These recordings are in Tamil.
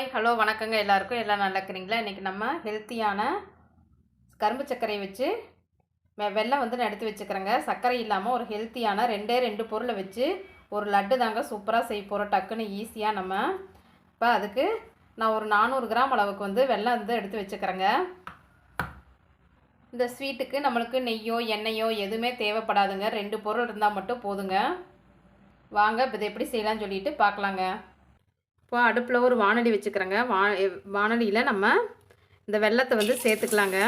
ஹாய் ஹலோ வணக்கங்க எல்லாருக்கும். எல்லாம் நல்லா இருக்கிறீங்களா? இன்றைக்கி நம்ம ஹெல்த்தியான கரும்பு சர்க்கரையை வச்சு வெள்ளம் வெல்லம் வந்து நான் எடுத்து வச்சுக்கிறேங்க. சர்க்கரை இல்லாமல் ஒரு ஹெல்த்தியான ரெண்டே ரெண்டு பொருளை வச்சு ஒரு லட்டு தாங்க சூப்பராக செய்ய போகிறோம் டக்குன்னு ஈஸியாக நம்ம. இப்போ அதுக்கு நான் ஒரு நானூறு கிராம் அளவுக்கு வந்து வெள்ளம் வந்து எடுத்து வச்சுக்கிறேங்க. இந்த ஸ்வீட்டுக்கு நம்மளுக்கு நெய்யோ எண்ணெயோ எதுவுமே தேவைப்படாதுங்க. ரெண்டு பொருள் இருந்தால் மட்டும் போதுங்க. வாங்க இப்போ இதை எப்படி செய்யலாம்னு சொல்லிட்டு பார்க்கலாங்க. இப்போ அடுப்பில் ஒரு வானொலி வச்சுக்கிறேங்க. வா வானொலியில் நம்ம இந்த வெல்லத்தை வந்து சேர்த்துக்கலாங்க.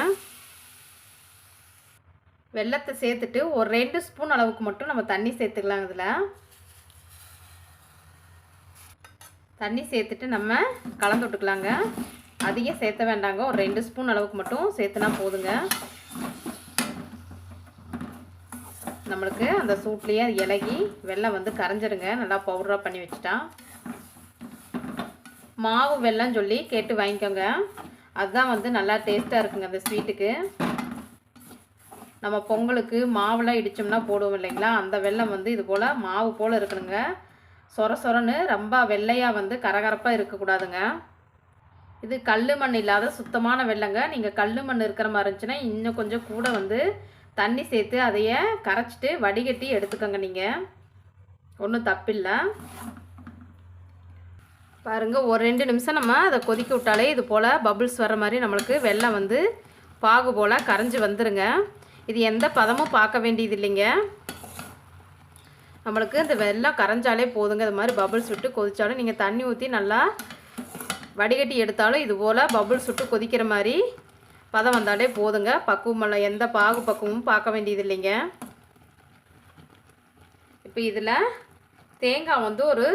வெல்லத்தை சேர்த்துட்டு ஒரு ரெண்டு ஸ்பூன் அளவுக்கு மட்டும் நம்ம தண்ணி சேர்த்துக்கலாம் இதில். தண்ணி சேர்த்துட்டு நம்ம கலந்து விட்டுக்கலாங்க. அதிகம் சேர்த்த வேண்டாங்க. ஒரு ரெண்டு ஸ்பூன் அளவுக்கு மட்டும் சேர்த்துனா போதுங்க. நம்மளுக்கு அந்த சூட்லேயே இலகி வெள்ளம் வந்து கரைஞ்சிருங்க நல்லா பவுடராக பண்ணி வச்சுட்டா. மாவு வெல்லம் சொல்லி கேட்டு வாங்கிக்கோங்க. அதுதான் வந்து நல்லா டேஸ்ட்டாக இருக்குங்க அந்த ஸ்வீட்டுக்கு நம்ம பொங்கலுக்கு மாவுலாம் இடித்தோம்னா போடுவோம் இல்லைங்களா? அந்த வெள்ளம் வந்து இது போல் மாவு போல் இருக்கணுங்க. சொர சொரன்னு ரொம்ப வெள்ளையாக வந்து கரகரப்பாக இருக்கக்கூடாதுங்க. இது கல் மண் இல்லாத சுத்தமான வெள்ளங்க நீங்கள் கல் மண் இருக்கிற மாதிரி இருந்துச்சுன்னா இன்னும் கொஞ்சம் கூட வந்து தண்ணி சேர்த்து அதைய கரைச்சிட்டு வடிகட்டி எடுத்துக்கோங்க நீங்கள் ஒன்றும் தப்பில்லை. பாருங்கள் ஒரு ரெண்டு நிமிஷம் நம்ம அதை கொதிக்க விட்டாலே இது போல் பபுள்ஸ் வர மாதிரி நம்மளுக்கு வெள்ளம் வந்து பாகு போல் கரைஞ்சி வந்துடுங்க இது எந்த பதமும் பார்க்க வேண்டியது இல்லைங்க. நம்மளுக்கு இந்த வெள்ளம் கரைஞ்சாலே போதுங்க. இது மாதிரி பபுள்ஸ் விட்டு கொதித்தாலும் நீங்கள் தண்ணி ஊற்றி நல்லா வடிகட்டி எடுத்தாலும் இது போல் பபுள்ஸ் விட்டு கொதிக்கிற மாதிரி பதம் வந்தாலே போதுங்க. பக்குவமெல்லாம் எந்த பாகு பக்குவமும் பார்க்க வேண்டியது இல்லைங்க. இப்போ இதில் தேங்காய் வந்து ஒரு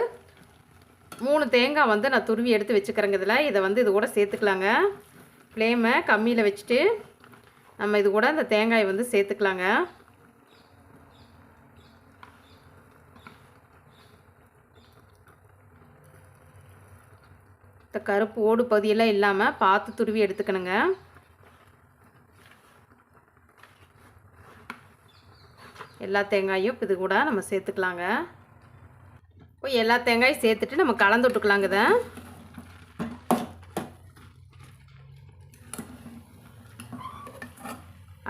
மூணு தேங்காய் வந்து நான் துருவி எடுத்து வச்சுக்கிறேங்க இதில் இதை வந்து இது கூட சேர்த்துக்கலாங்க. ஃப்ளேமை கம்மியில் வச்சுட்டு நம்ம இது கூட இந்த தேங்காயை வந்து சேர்த்துக்கலாங்க. இந்த கருப்பு ஓடு பகுதியெல்லாம் இல்லாமல் பார்த்து துருவி எடுத்துக்கணுங்க. எல்லா தேங்காயும் இப்போ இது கூட நம்ம சேர்த்துக்கலாங்க. இப்போ எல்லா தேங்காயும் சேர்த்துட்டு நம்ம கலந்து விட்டுக்கலாங்க இதை.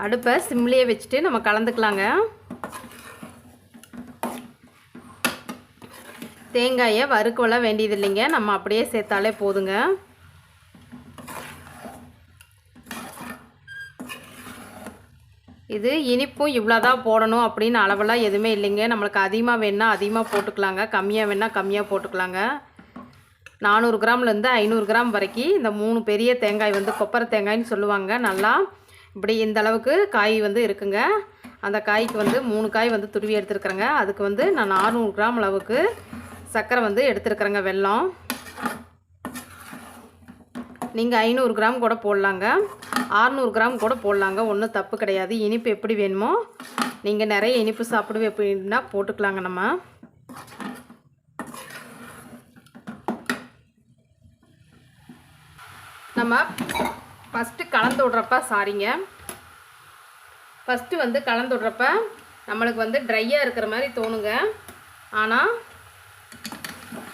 அடுப்பை சிம்லேயே வச்சுட்டு நம்ம கலந்துக்கலாங்க. தேங்காயை வறுக்கவல வேண்டியது இல்லைங்க நம்ம அப்படியே சேர்த்தாலே போதுங்க. இது இனிப்பும் இவ்வளோதான் போடணும் அப்படின்னு அளவெல்லாம் எதுவுமே இல்லைங்க. நம்மளுக்கு அதிகமாக வேணால் அதிகமாக போட்டுக்கலாங்க. கம்மியாக வேணால் கம்மியாக போட்டுக்கலாங்க. நானூறு கிராம்லேருந்து ஐநூறு கிராம் வரைக்கும் இந்த மூணு பெரிய தேங்காய் வந்து கொப்பரை தேங்காய்னு சொல்லுவாங்க. நல்லா இப்படி இந்த அளவுக்கு காய் வந்து இருக்குங்க. அந்த காய்க்கு வந்து மூணு காய் வந்து துருவி எடுத்துருக்குறேங்க. அதுக்கு வந்து நான் நானூறு கிராம் அளவுக்கு சர்க்கரை வந்து எடுத்துருக்குறேங்க வெல்லம். நீங்கள் ஐநூறு கிராம் கூட போடலாங்க. ஆறுநூறு கிராம் கூட போடலாங்க. ஒன்றும் தப்பு கிடையாது. இனிப்பு எப்படி வேணுமோ நீங்கள் நிறைய இனிப்பு சாப்பிடுவே அப்படின்னா போட்டுக்கலாங்க நம்ம. நம்ம ஃபஸ்ட்டு கலந்து விட்றப்ப சாரிங்க ஃபஸ்ட்டு வந்து கலந்து விட்றப்ப நம்மளுக்கு வந்து ட்ரையாக இருக்கிற மாதிரி தோணுங்க. ஆனால்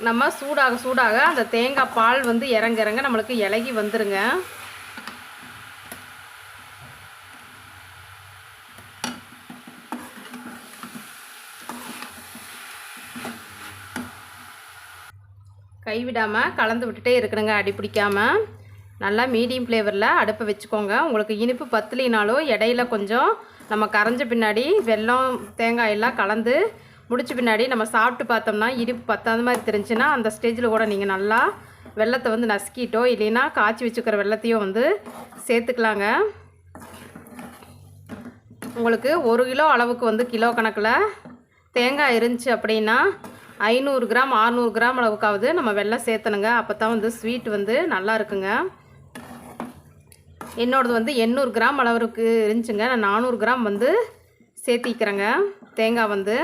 நம்ம சூடாக சூடாக அந்த தேங்காய் பால் வந்து இறங்க இறங்க நம்மளுக்கு இலகி வந்துருங்க. கைவிடாமல் கலந்து விட்டுட்டே இருக்கணுங்க அடி பிடிக்காமல் நல்லா மீடியம் ஃப்ளேவரில் அடுப்பை வச்சுக்கோங்க. உங்களுக்கு இனிப்பு பத்துலினாலும் இடையில கொஞ்சம் நம்ம கரைஞ்ச பின்னாடி வெல்லம் தேங்காய் எல்லாம் கலந்து முடிச்ச பின்னாடி நம்ம சாப்பிட்டு பார்த்தோம்னா இனிப்பு பத்தாத மாதிரி தெரிஞ்சுன்னா அந்த ஸ்டேஜில் கூட நீங்கள் நல்லா வெள்ளத்தை வந்து நசுக்கிட்டோ இல்லைன்னா காய்ச்சி வச்சுக்கிற வெள்ளத்தையும் வந்து சேர்த்துக்கலாங்க. உங்களுக்கு ஒரு கிலோ அளவுக்கு வந்து கிலோ கணக்கில் தேங்காய் இருந்துச்சு அப்படின்னா ஐநூறு கிராம் ஆறுநூறு கிராம் அளவுக்காவது நம்ம வெள்ளம் சேர்த்தணுங்க. அப்போ தான் வந்து ஸ்வீட் வந்து நல்லா இருக்குங்க. என்னோடது வந்து எண்ணூறு கிராம் அளவுக்கு இருந்துச்சுங்க. நான் நானூறு கிராம் வந்து சேர்த்திக்கிறேங்க. தேங்காய் வந்து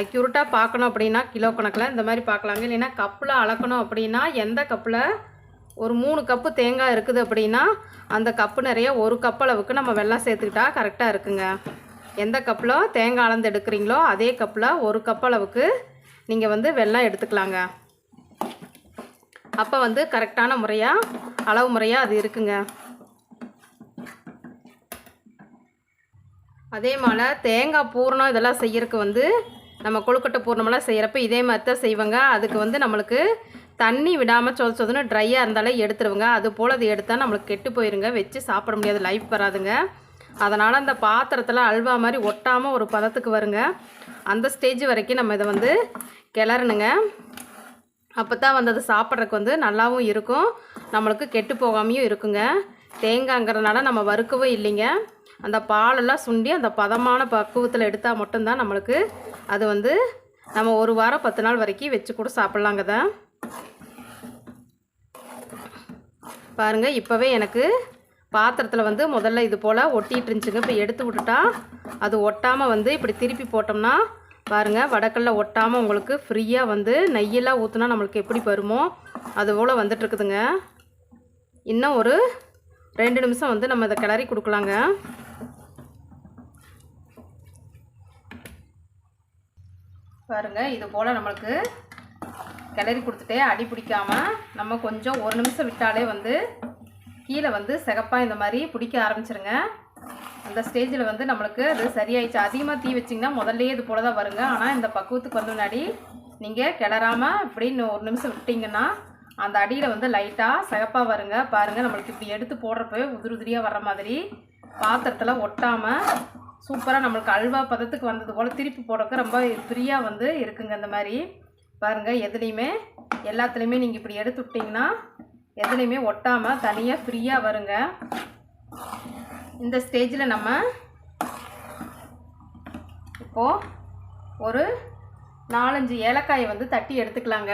அக்யூரட்டாக பார்க்கணும் அப்படின்னா கிலோ கணக்கில் இந்த மாதிரி பார்க்கலாங்க. இல்லைன்னா கப்பில் அளக்கணும் அப்படின்னா எந்த கப்பில்? ஒரு மூணு கப்பு தேங்காய் இருக்குது அப்படின்னா அந்த கப்பு நிறைய ஒரு கப் அளவுக்கு நம்ம வெள்ளம் சேர்த்துக்கிட்டா கரெக்டாக இருக்குங்க. எந்த கப்பில் தேங்காய் அளந்து எடுக்கிறீங்களோ அதே கப்பில் ஒரு கப் அளவுக்கு நீங்கள் வந்து வெள்ளம் எடுத்துக்கலாங்க. அப்போ வந்து கரெக்டான முறையாக அளவு முறையாக அது இருக்குங்க. அதே மாதிரி தேங்காய் பூரணம் இதெல்லாம் செய்யறதுக்கு வந்து நம்ம கொழுக்கட்டை பூர்ணமெல்லாம் செய்கிறப்ப இதே மாதிரி தான் செய்வாங்க. அதுக்கு வந்து நம்மளுக்கு தண்ணி விடாமல் சொத சொதுன்னு ட்ரையாக இருந்தாலே எடுத்துருவோங்க. அது போல் அது எடுத்தால் நம்மளுக்கு கெட்டு போயிருங்க. வச்சு சாப்பிட முடியாது. லைஃப் வராதுங்க. அதனால் அந்த பாத்திரத்தில் அல்வா மாதிரி ஒட்டாமல் ஒரு பதத்துக்கு வருங்க. அந்த ஸ்டேஜ் வரைக்கும் நம்ம இதை வந்து கிளறணுங்க. அப்போ தான் வந்து அது சாப்பிட்றதுக்கு வந்து நல்லாவும் இருக்கும். நம்மளுக்கு கெட்டு போகாமையும் இருக்குங்க. தேங்காய்ங்கிறதுனால நம்ம வறுக்கவும் இல்லைங்க. அந்த பாலெல்லாம் சுண்டி அந்த பதமான பக்குவத்தில் எடுத்தால் மட்டும்தான் நம்மளுக்கு அது வந்து நம்ம ஒரு வாரம் பத்து நாள் வரைக்கும் வச்சு கூட சாப்பிட்லாங்க தான் பாருங்கள் இப்போவே எனக்கு பாத்திரத்தில் வந்து முதல்ல இது போல் ஒட்டிகிட்டு இருந்துச்சுங்க. இப்போ எடுத்து விட்டுட்டா அது ஒட்டாமல் வந்து இப்படி திருப்பி போட்டோம்னா பாருங்கள் வடக்கல்ல ஒட்டாமல் உங்களுக்கு ஃப்ரீயாக வந்து நெய்யெல்லாம் ஊற்றுனா நம்மளுக்கு எப்படி வருமோ அது போல் வந்துட்டுருக்குதுங்க. இன்னும் ஒரு ரெண்டு நிமிஷம் வந்து நம்ம இதை கிளறி கொடுக்கலாங்க. பாருங்கள் இது போல் நம்மளுக்கு கிளறி கொடுத்துட்டே அடி பிடிக்காமல் நம்ம கொஞ்சம் ஒரு நிமிஷம் விட்டாலே வந்து கீழே வந்து சிகப்பாக இந்த மாதிரி பிடிக்க ஆரம்பிச்சிருங்க. அந்த ஸ்டேஜில் வந்து நம்மளுக்கு அது சரியாயிடுச்சு. அதிகமாக தீ வச்சிங்கன்னா முதல்லையே இது போல் தான் வருங்க. ஆனால் இந்த பக்குவத்துக்கு வந்த முன்னாடி நீங்கள் கிளறாமல் இப்படி இன்னும் ஒரு நிமிஷம் விட்டிங்கன்னா அந்த அடியில் வந்து லைட்டாக சிகப்பாக வருங்க. பாருங்கள் நம்மளுக்கு இப்படி எடுத்து போடுறப்பவே உதிரி உதிரியாக வர்ற மாதிரி பாத்திரத்தில் ஒட்டாமல் சூப்பராக நம்மளுக்கு அல்வா பதத்துக்கு வந்தது போல் திருப்பி போடுறதுக்கு ரொம்ப ஃப்ரீயாக வந்து இருக்குங்க இந்த மாதிரி. பாருங்கள் எதுலேயுமே எல்லாத்துலேயுமே நீங்கள் இப்படி எடுத்து விட்டிங்கன்னா எதுலேயுமே ஒட்டாமல் தனியாக ஃப்ரீயாக வருங்க. இந்த ஸ்டேஜில் நம்ம இப்போது ஒரு நாலஞ்சு ஏலக்காயை வந்து தட்டி எடுத்துக்கலாங்க.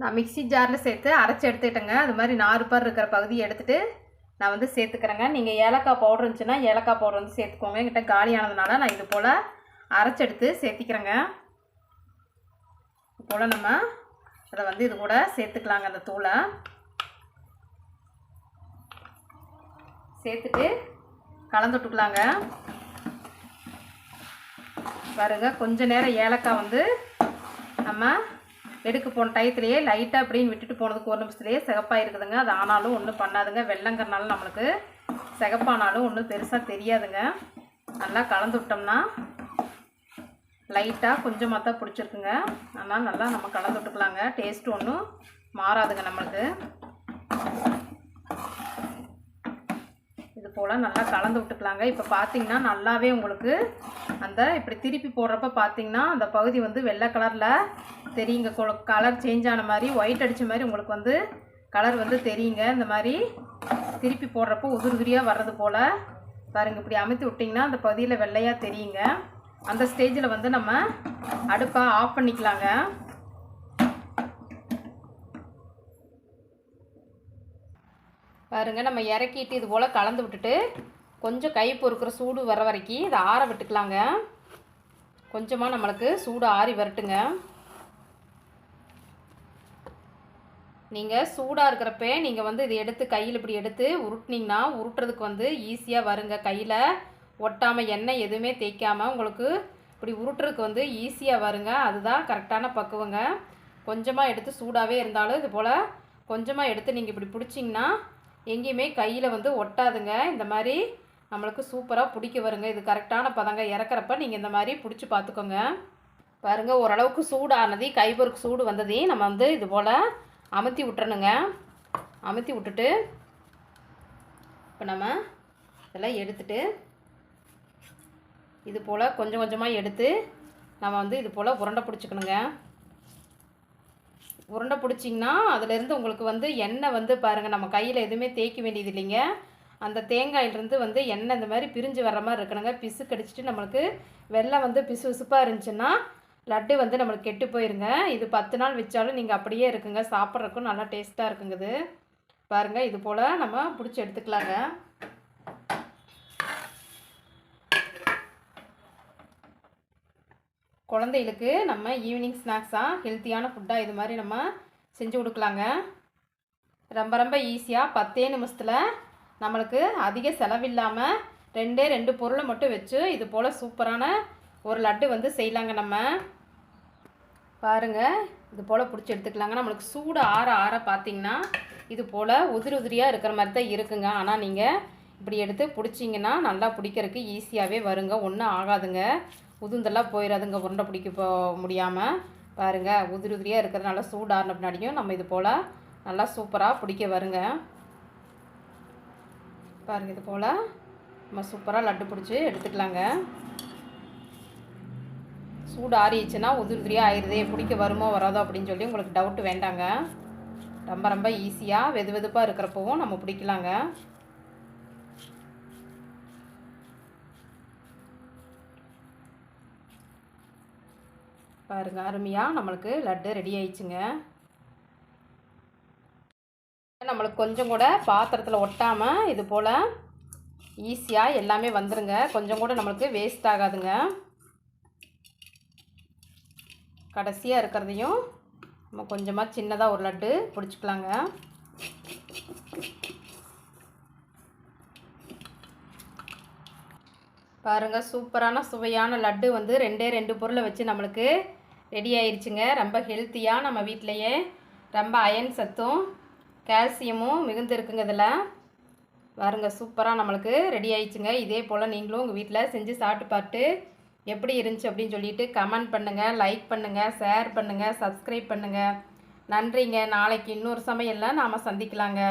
நான் மிக்ஸி ஜாரில் சேர்த்து அரைச்சி எடுத்துக்கிட்டேங்க. அது மாதிரி நாறு பார் இருக்கிற பகுதியை எடுத்துகிட்டு நான் வந்து சேர்த்துக்கிறேங்க. நீங்கள் ஏலக்காய் பவுடர் இருந்துச்சுன்னா ஏலக்காய் பவுடர் வந்து சேர்த்துக்கோங்க. என்கிட்ட காலியானதுனால நான் இது போல் அரைச்செடுத்து சேர்த்திக்கிறேங்க. இது போல் நம்ம அதை வந்து இது கூட சேர்த்துக்கலாங்க அந்த தூளை. சேர்த்துட்டு கலந்து விட்டுக்கலாங்க பாருங்க கொஞ்ச நேரம் ஏலக்காய் வந்து நம்ம எடுக்க போன டயத்துலேயே லைட்டாக அப்படின்னு விட்டுட்டு போனதுக்கு ஒரு நிமிஷத்துலேயே சிகப்பாக இருக்குதுங்க. அது ஆனாலும் ஒன்றும் பண்ணாதுங்க. வெள்ளங்கிறனாலும் நம்மளுக்கு சிகப்பானாலும் ஒன்றும் பெருசாக தெரியாதுங்க. நல்லா கலந்து விட்டோம்னா லைட்டாக கொஞ்சமாக தான் பிடிச்சிருக்குங்க. அதனால் நல்லா நம்ம கலந்து விட்டுக்கலாங்க. டேஸ்ட் ஒன்றும் மாறாதுங்க நம்மளுக்கு. இது போல் நல்லா கலந்து விட்டுக்கலாங்க. இப்போ பார்த்தீங்கன்னா நல்லாவே உங்களுக்கு அந்த இப்படி திருப்பி போடுறப்ப பார்த்தீங்கன்னா அந்த பகுதி வந்து வெள்ளை கலரில் தெரியுங்க. கலர் சேஞ்ச் ஆன மாதிரி ஒயிட் அடித்த மாதிரி உங்களுக்கு வந்து கலர் வந்து தெரியுங்க. இந்த மாதிரி திருப்பி போடுறப்போ உதிரி உதிரியாக வர்றது போல் பாருங்க. இப்படி அமுத்தி விட்டிங்கன்னா அந்த பகுதியில் வெள்ளையாக தெரியுங்க. அந்த ஸ்டேஜில் வந்து நம்ம அடுப்பை ஆஃப் பண்ணிக்கலாங்க. பாருங்க நம்ம இறக்கிட்டு இது போல் கலந்து விட்டுட்டு கொஞ்சம் கை பொறுக்கிற சூடு வர வரைக்கும் இதை ஆற விட்டுக்கலாங்க. கொஞ்சமாக நம்மளுக்கு சூடு ஆறி வரட்டுங்க. நீங்கள் சூடாக இருக்கிறப்ப நீங்கள் வந்து இதை எடுத்து கையில் இப்படி எடுத்து உருட்டினீங்கன்னா உருட்டுறதுக்கு வந்து ஈஸியாக வருங்க கையில். ஒட்டாமல் எண்ணெய் எதுவுமே தேய்க்காமல் உங்களுக்கு இப்படி உருட்டுறதுக்கு வந்து ஈஸியாக வருங்க. அதுதான் கரெக்டான பக்குவங்க. கொஞ்சமாக எடுத்து சூடாகவே இருந்தாலும் இது போல் கொஞ்சமாக எடுத்து நீங்கள் இப்படி பிடிச்சிங்கன்னா எங்கேயுமே கையில் வந்து ஒட்டாதுங்க. இந்த மாதிரி நம்மளுக்கு சூப்பராக பிடிக்க வருங்க. இது கரெக்டான பதங்க. இறக்குறப்ப நீங்கள் இந்த மாதிரி பிடிச்சி பார்த்துக்கோங்க. பாருங்கள் ஓரளவுக்கு சூடானது கைபருக்கு சூடு வந்ததையும் நம்ம வந்து இது போல் அமுத்தி விட்டுறணுங்க. அமுத்தி விட்டுட்டு இப்போ நம்ம இதெல்லாம் எடுத்துகிட்டு இது போல் கொஞ்சம் கொஞ்சமாக எடுத்து நம்ம வந்து இது போல் உருண்டை பிடிச்சிக்கணுங்க. உருண்டை பிடிச்சிங்கன்னா அதுலேருந்து உங்களுக்கு வந்து எண்ணெய் வந்து பாருங்கள் நம்ம கையில் எதுவுமே தேய்க்க வேண்டியது இல்லைங்க. அந்த தேங்காயிலிருந்து வந்து எண்ணெய் இந்த மாதிரி பிரிஞ்சு வர்ற மாதிரி இருக்கணுங்க. பிசு கடிச்சிட்டு நம்மளுக்கு வெள்ளம் வந்து பிசு பிசுப்பாக இருந்துச்சுன்னா லட்டு வந்து நம்மளுக்கு கெட்டு போயிருங்க. இது பத்து நாள் வச்சாலும் நீங்கள் அப்படியே இருக்குங்க. சாப்பிட்றதுக்கும் நல்லா டேஸ்ட்டாக இருக்குங்குது பாருங்கள் இது போல் நம்ம பிடிச்சி எடுத்துக்கலாங்க. குழந்தைகளுக்கு நம்ம ஈவினிங் ஸ்நாக்ஸாக ஹெல்த்தியான ஃபுட்டாக இது மாதிரி நம்ம செஞ்சு கொடுக்கலாங்க. ரொம்ப ரொம்ப ஈஸியாக பத்தே நிமிஷத்தில் நம்மளுக்கு அதிக செலவில்லாமல் ரெண்டே ரெண்டு பொருளை மட்டும் வச்சு இது போல் சூப்பரான ஒரு லட்டு வந்து செய்யலாங்க நம்ம. பாருங்கள் இது போல் பிடிச்சி எடுத்துக்கலாங்க. நம்மளுக்கு சூடு ஆற ஆற பார்த்திங்கன்னா இது போல் உதிரி உதிரியாக இருக்கிற மாதிரி தான் இருக்குங்க. ஆனால் நீங்கள் இப்படி எடுத்து பிடிச்சிங்கன்னா நல்லா பிடிக்கிறதுக்கு ஈஸியாகவே வருங்க. ஒன்றும் ஆகாதுங்க. உதுந்தெல்லாம் போயிடாதுங்க உருண்டை பிடிக்க போ முடியாமல் பாருங்கள் உதிரி உதிரியாக இருக்கிறதுனால சூடாறின பின்னாடியும் நம்ம இது போல் நல்லா சூப்பராக பிடிக்க வருங்க. பாருங்கள் இது போல் நம்ம சூப்பராக லட்டு பிடிச்சி எடுத்துக்கலாங்க. சூடு ஆறிடுச்சுன்னா உதிரி உதிரியாக ஆயிடுதே பிடிக்க வருமோ வராதோ அப்படின்னு சொல்லி உங்களுக்கு டவுட் வேண்டாங்க. ரொம்ப ரொம்ப ஈஸியாக வெது வெதுப்பாக இருக்கிறப்பவும் நம்ம பிடிக்கலாங்க. பாருங்க அருமையாக நம்மளுக்கு லட்டு ரெடி ஆயிடுச்சுங்க. நம்மளுக்கு கொஞ்சம் கூட பாத்திரத்தில் ஒட்டாமல் இது போல் ஈஸியாக எல்லாமே வந்துருங்க. கொஞ்சம் கூட நம்மளுக்கு வேஸ்ட் ஆகாதுங்க. கடைசியாக இருக்கிறதையும் நம்ம கொஞ்சமாக சின்னதாக ஒரு லட்டு பிடிச்சிக்கலாங்க. பாருங்கள் சூப்பரான சுவையான லட்டு வந்து ரெண்டே ரெண்டு பொருளை வச்சு நம்மளுக்கு ரெடி ஆயிடுச்சுங்க ரொம்ப ஹெல்த்தியாக நம்ம வீட்டிலையே ரொம்ப அயன் சத்தும் கால்சியமும் மிகுந்து இருக்குங்க இதில் பாருங்க சூப்பராக நம்மளுக்கு ரெடி ஆயிடுச்சுங்க. இதே போல் நீங்களும் உங்கள் வீட்டில் செஞ்சு சாப்பிட்டு பார்த்து எப்படி இருந்துச்சு அப்படின்னு சொல்லிட்டு கமெண்ட் பண்ணுங்கள் லைக் பண்ணுங்கள் ஷேர் பண்ணுங்கள் சப்ஸ்கிரைப் பண்ணுங்கள் நன்றிங்க. நாளைக்கு இன்னொரு சமையலில் நாம் சந்திக்கலாங்க.